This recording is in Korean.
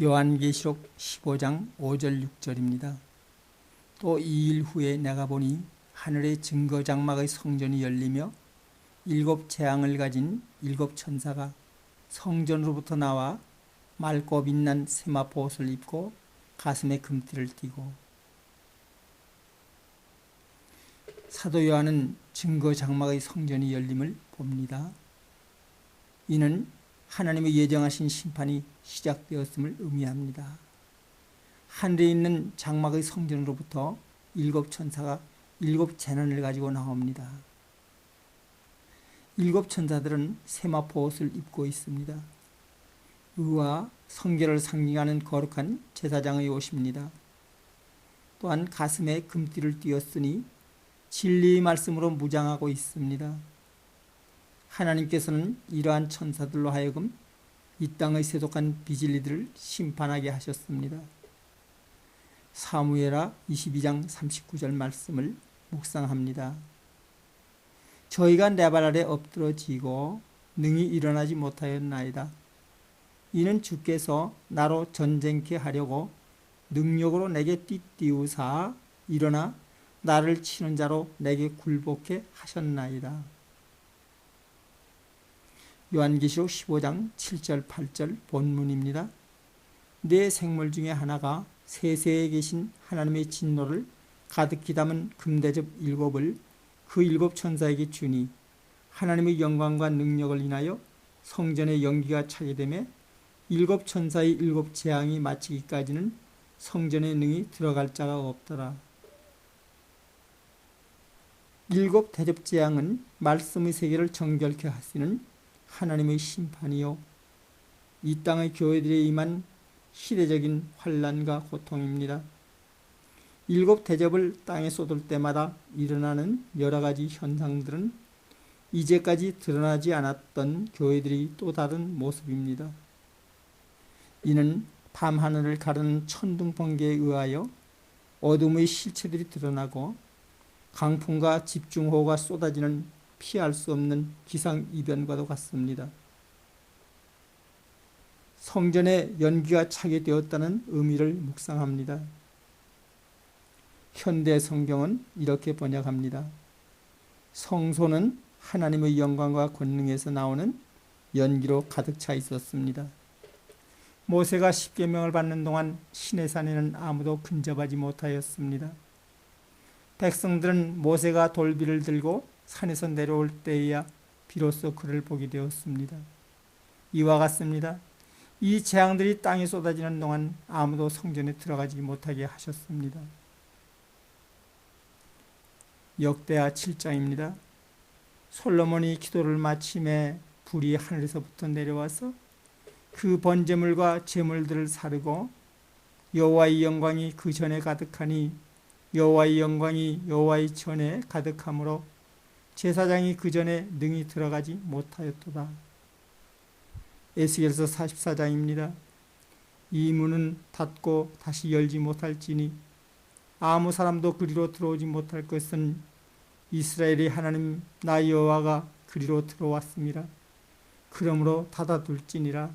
요한계시록 15장 5절 6절입니다. 또 2일 후에 내가 보니 하늘의 증거 장막의 성전이 열리며 일곱 재앙을 가진 일곱 천사가 성전으로부터 나와 맑고 빛난 세마포 옷을 입고 가슴에 금띠를 띠고 사도 요한은 증거 장막의 성전이 열림을 봅니다. 이는 하나님의 예정하신 심판이 시작되었음을 의미합니다. 하늘에 있는 장막의 성전으로부터 일곱 천사가 일곱 재난을 가지고 나옵니다. 일곱 천사들은 세마포 옷을 입고 있습니다. 의와 성결을 상징하는 거룩한 제사장의 옷입니다. 또한 가슴에 금띠를 띄었으니 진리의 말씀으로 무장하고 있습니다. 하나님께서는 이러한 천사들로 하여금 이 땅의 세속한 비진리들을 심판하게 하셨습니다. 사무엘하 22장 39절 말씀을 묵상합니다. 저희가 내발 아래 엎드러지고 능히 일어나지 못하였나이다. 이는 주께서 나로 전쟁케 하려고 능력으로 내게 띠띠우사 일어나 나를 치는 자로 내게 굴복해 하셨나이다. 요한계시록 15장 7절 8절 본문입니다. 네 생물 중에 하나가 세세에 계신 하나님의 진노를 가득히 담은 금대접 일곱을 그 일곱 천사에게 주니 하나님의 영광과 능력을 인하여 성전의 연기가 차게 되매 일곱 천사의 일곱 재앙이 마치기까지는 성전의 능이 들어갈 자가 없더라. 일곱 대접 재앙은 말씀의 세계를 정결케 하시는 하나님의 심판이요 이 땅의 교회들에 임한 시대적인 환란과 고통입니다. 일곱 대접을 땅에 쏟을 때마다 일어나는 여러 가지 현상들은 이제까지 드러나지 않았던 교회들이 또 다른 모습입니다. 이는 밤하늘을 가르는 천둥 번개에 의하여 어둠의 실체들이 드러나고 강풍과 집중호우가 쏟아지는 피할 수 없는 기상 이변과도 같습니다. 성전에 연기가 차게 되었다는 의미를 묵상합니다. 현대 성경은 이렇게 번역합니다. 성소는 하나님의 영광과 권능에서 나오는 연기로 가득 차 있었습니다. 모세가 십계명을 받는 동안 시내산에는 아무도 근접하지 못하였습니다. 백성들은 모세가 돌비를 들고 산에서 내려올 때에야 비로소 그를 보게 되었습니다. 이와 같습니다. 이 재앙들이 땅에 쏟아지는 동안 아무도 성전에 들어가지 못하게 하셨습니다. 역대하 7장입니다. 솔로몬이 기도를 마침에 불이 하늘에서부터 내려와서 그 번제물과 제물들을 사르고 여호와의 영광이 그 전에 가득하니 여호와의 영광이 여호와의 전에 가득하므로 제사장이 그 전에 능히 들어가지 못하였도다. 에스겔서 44장입니다. 이 문은 닫고 다시 열지 못할지니 아무 사람도 그리로 들어오지 못할 것은 이스라엘의 하나님 나 여호와가 그리로 들어왔습니다. 그러므로 닫아둘지니라